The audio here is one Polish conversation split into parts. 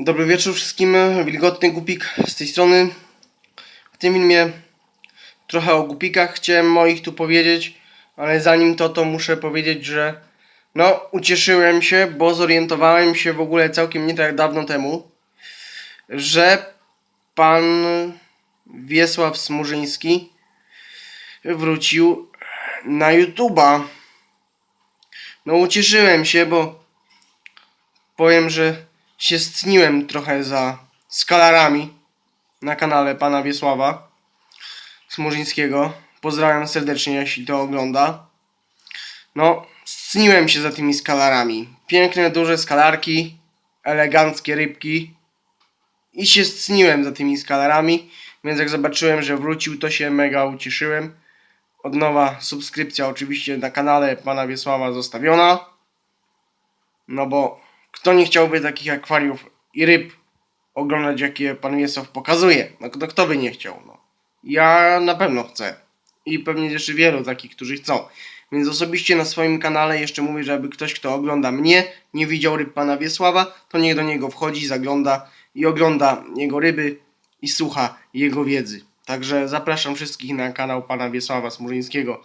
Dobry wieczór wszystkim, wilgotny głupik z tej strony. W tym filmie trochę o głupikach chciałem moich tu powiedzieć, ale zanim to, to muszę powiedzieć, że no, ucieszyłem się, bo zorientowałem się w ogóle całkiem nie tak dawno temu, że pan Wiesław Smurzyński wrócił na YouTube'a. No, ucieszyłem się, bo powiem, że się stniłem trochę za skalarami na kanale pana Wiesława Smurzyńskiego. Pozdrawiam serdecznie, jeśli to ogląda. No, stniłem się za tymi skalarami. Piękne, duże skalarki, eleganckie rybki. I się stniłem za tymi skalarami, więc jak zobaczyłem, że wrócił, to się mega ucieszyłem. Od nowa subskrypcja oczywiście na kanale pana Wiesława zostawiona. No bo kto nie chciałby takich akwariów i ryb oglądać, jakie pan Wiesław pokazuje? No kto, kto by nie chciał? No. Ja na pewno chcę. I pewnie jeszcze wielu takich, którzy chcą. Więc osobiście na swoim kanale jeszcze mówię, że aby ktoś, kto ogląda mnie, nie widział ryb pana Wiesława, to niech do niego wchodzi, zagląda i ogląda jego ryby i słucha jego wiedzy. Także zapraszam wszystkich na kanał pana Wiesława Smurzyńskiego.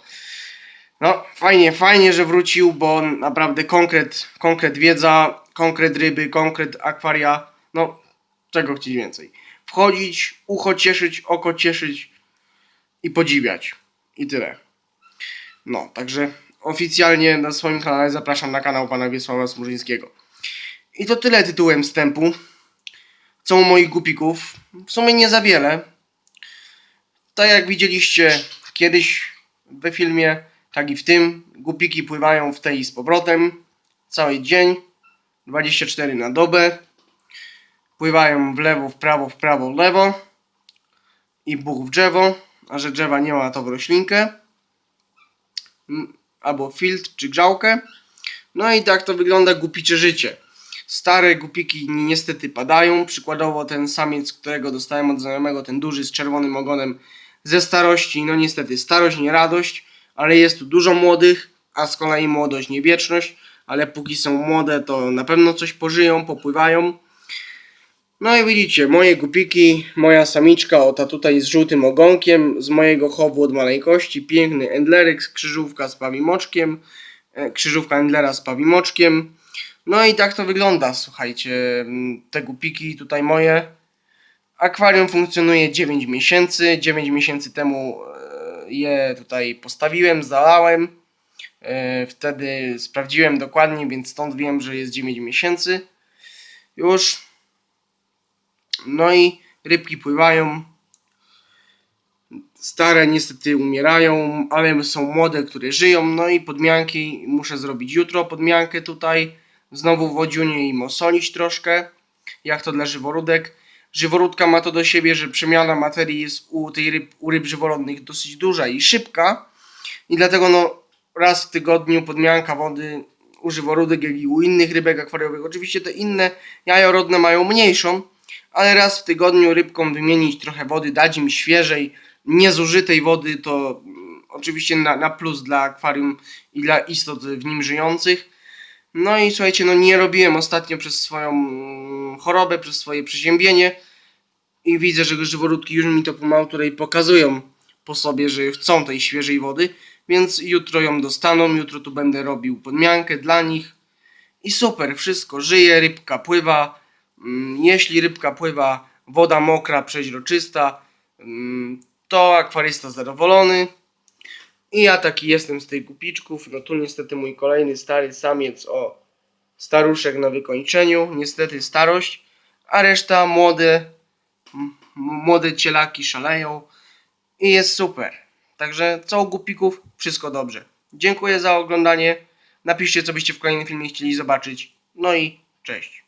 No, fajnie, fajnie, że wrócił, bo naprawdę konkret, konkret wiedza, konkret ryby, konkret akwaria. No, czego chcieć więcej? Wchodzić, ucho cieszyć, oko cieszyć i podziwiać. I tyle. No, także oficjalnie na swoim kanale zapraszam na kanał pana Wiesława Smurzyńskiego. I to tyle tytułem wstępu. Co u moich gupików? W sumie nie za wiele. Tak jak widzieliście kiedyś we filmie, tak i w tym. Gupiki pływają w tej z powrotem. Cały dzień. 24 na dobę. Pływają w lewo, w prawo, w prawo, w lewo. I buch w drzewo. A że drzewa nie ma, to w roślinkę. Mm, Albo filtr czy grzałkę. No i tak to wygląda gupicze życie. Stare gupiki ni- niestety padają. Przykładowo ten samiec, którego dostałem od znajomego, ten duży z czerwonym ogonem ze starości. No niestety starość, nie radość, ale jest tu dużo młodych, a z kolei młodość, nie wieczność. Ale póki są młode, to na pewno coś pożyją, popływają. No i widzicie, moje gupiki, moja samiczka, o ta tutaj z żółtym ogonkiem, z mojego chowu od maleńkości, piękny Endleryk, krzyżówka z pawimoczkiem, e, krzyżówka Endlera z pawimoczkiem. No i tak to wygląda, słuchajcie, te gupiki tutaj moje. Akwarium funkcjonuje 9 miesięcy, 9 miesięcy temu e, je tutaj postawiłem, zalałem. E, Wtedy sprawdziłem dokładnie, więc stąd wiem, że jest 9 miesięcy. Już. No i rybki pływają. Stare niestety umierają, ale są młode, które żyją. No i podmianki muszę zrobić jutro. Podmiankę tutaj. Znowu w wodziunie im osolić troszkę. Jak to dla żyworódek. Żyworódka ma to do siebie, że przemiana materii jest u, tej ryb, u ryb żyworodnych dosyć duża i szybka. I dlatego no raz w tygodniu podmianka wody u żyworódek, jak i u innych rybek akwariowych. Oczywiście te inne jajorodne mają mniejszą, ale raz w tygodniu rybkom wymienić trochę wody, dać im świeżej, niezużytej wody, to mm, oczywiście na, na plus dla akwarium i dla istot w nim żyjących. No i słuchajcie, no nie robiłem ostatnio przez swoją mm, chorobę, przez swoje przeziębienie i widzę, że żyworódki już mi to pomału tutaj pokazują po sobie, że chcą tej świeżej wody, więc jutro ją dostaną, jutro tu będę robił podmiankę dla nich i super, wszystko żyje, rybka pływa, Mm, jeśli rybka pływa, woda mokra, przeźroczysta, mm, to akwarysta zadowolony. I ja taki jestem z tych gupiczków. No tu niestety mój kolejny stary samiec o staruszek na wykończeniu. Niestety starość, a reszta młode, młode cielaki szaleją i jest super. Także co u gupików, wszystko dobrze. Dziękuję za oglądanie. Napiszcie, co byście w kolejnym filmie chcieli zobaczyć. No i cześć.